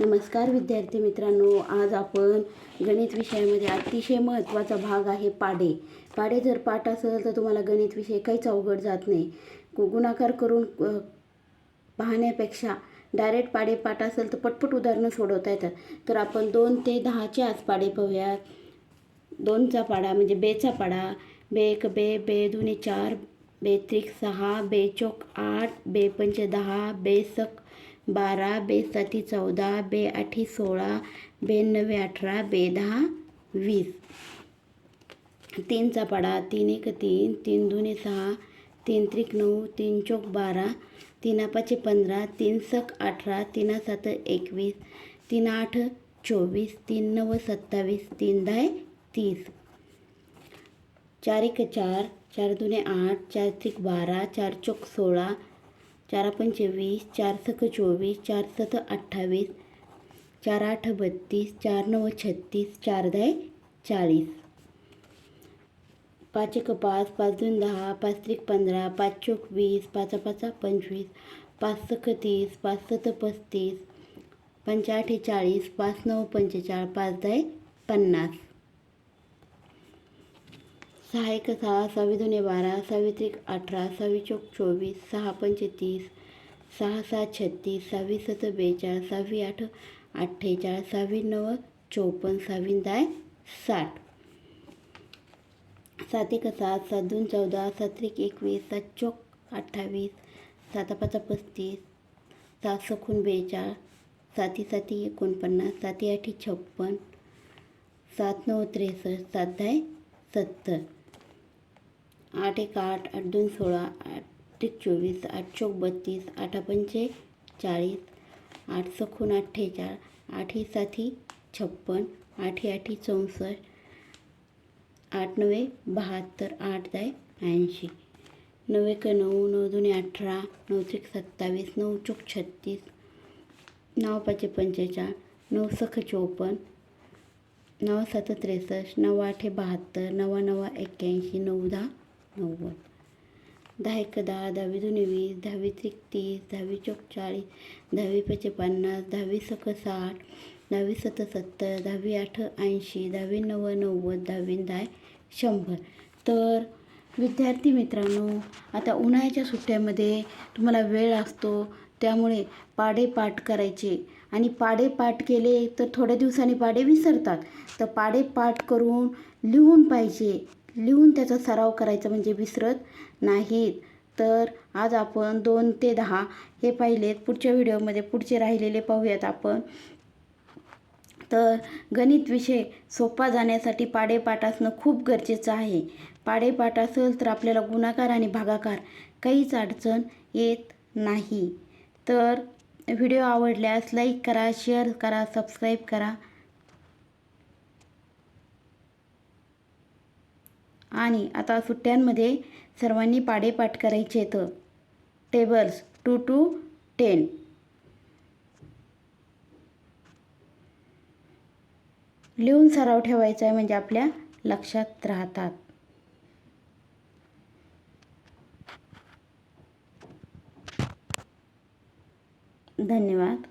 नमस्कार विद्यार्थी मित्रांनो आज आपण गणित विषयामध्ये अतिशय महत्त्वाचा भाग आहे पाडे. पाडे जर पाठ असेल तर तुम्हाला गणित विषय काहीच अवघड जात नाही. गु- गुणाकार करून पाहण्यापेक्षा डायरेक्ट पाडे पाठ असेल तर पटपट उदाहरणं सोडवता येतात. तर आपण दोन ते दहाचे आज पाडे पाहूयात. दोनचा पाडा म्हणजे बेचा पाडा. बे एक बे बे दुनी चार बे त्रिक सहा बे चौक आठ बे पंचे दहा बे सक बारा बेसाती चौदा बे आठी सोळा बे नवे अठरा बे दहा वीस. तीनचा पाडा तीन एक तीन तीन दुने सहा तीन त्रिक नऊ तीन चौक बारा तीनापाचे पंधरा तीन सक अठरा तीन सात एकवीस तीन आठ चोवीस तीन नऊ सत्तावीस तीन दहा तीस. चार एक चार चार दुने आठ चार त्रिक बारा चार चौक सोळा चार पंचवीस चार सख चोवीस चार सत अठ्ठावीस चार आठ बत्तीस चार नऊ छत्तीस चार दहा चाळीस. पाच एक पाच पाच दोन दहा पाच त्रिक पंधरा पाच चोक वीस पाच पाच पंचवीस पाच सख तीस पाच सत पस्तीस पंचाआठे चाळीस पाच नऊ पंचेचाळ पाच दहा पन्नास. सहा एक सहा सहावी दोन्ही बारा सहावीत्रीक अठरा सहावी चौक चोवीस सहा पंचे तीस सहा सहा छत्तीस सहावी सत बेचाळीस सहावी आठ अठ्ठेचाळीस सहावी नव चोपन्न सहावी दाय साठ. सात एक सात सात दोन चौदा सात एकवीस सात चौक अठ्ठावीस सातपाचा पस्तीस सात सखून बेचाळ साती साती एकोणपन्नास साती आठी छप्पन सात नऊ त्रेसष्ट सात दहा सत्तर. आठ एक आठ आठ दोन सोळा आठ एक चोवीस आठ चौक बत्तीस आठ पंचे चाळीस आठ सखून अठ्ठेचाळ ही साठी छप्पन आठी आठी चौसष्ट आठ नवे बहात्तर आठ दाय ऐंशी नऊ एक नऊ नऊ दोन्ही अठरा नऊ त्रिक सत्तावीस नऊ चौक छत्तीस नऊ पाचशे पंचेचाळ नऊ सख चोपन्न नऊ सात त्रेसष्ट नऊ आठे बहात्तर नवा नवा एक्क्याऐंशी नऊ दहा नव्वद. दहा एक दहा दहावी दोन्ही वीस दहावी त्रिक तीस दहावी चौक चाळीस दहावी पाचे पन्नास दहावी सख साठ दहावी सत सत्तर दहावी आठ ऐंशी दहावी नव नव्वद दहावी दहा शंभर. तर विद्यार्थी मित्रांनो आता उन्हाळ्याच्या सुट्ट्यामध्ये तुम्हाला वेळ असतो त्यामुळे पाढे पाठ करायचे. आणि पाडे पाठ केले तर थोड्या दिवसांनी पाढे विसरतात. तर पाडे पाठ करून लिहून पाहिजे. लिहून त्याचा सराव करायचा म्हणजे विसरत नाहीत. तर आज आपण दोन ते दहा हे पाहिलेत. पुढच्या व्हिडिओमध्ये पुढचे राहिलेले पाहूयात आपण. तर गणित विषय सोपा जाण्यासाठी पाडेपाठ असणं खूप गरजेचं आहे. पाडेपाठ असेल तर आपल्याला गुणाकार आणि भागाकार काहीच अडचण येत नाही. तर व्हिडिओ आवडल्यास लाईक करा शेअर करा सबस्क्राईब करा. आणि आता सुट्ट्यांमध्ये सर्वांनी पाडेपाठ करायचे तर टेबल्स टू टू टेन. लिहून सराव ठेवायचा आहे म्हणजे आपल्या लक्षात राहतात. धन्यवाद.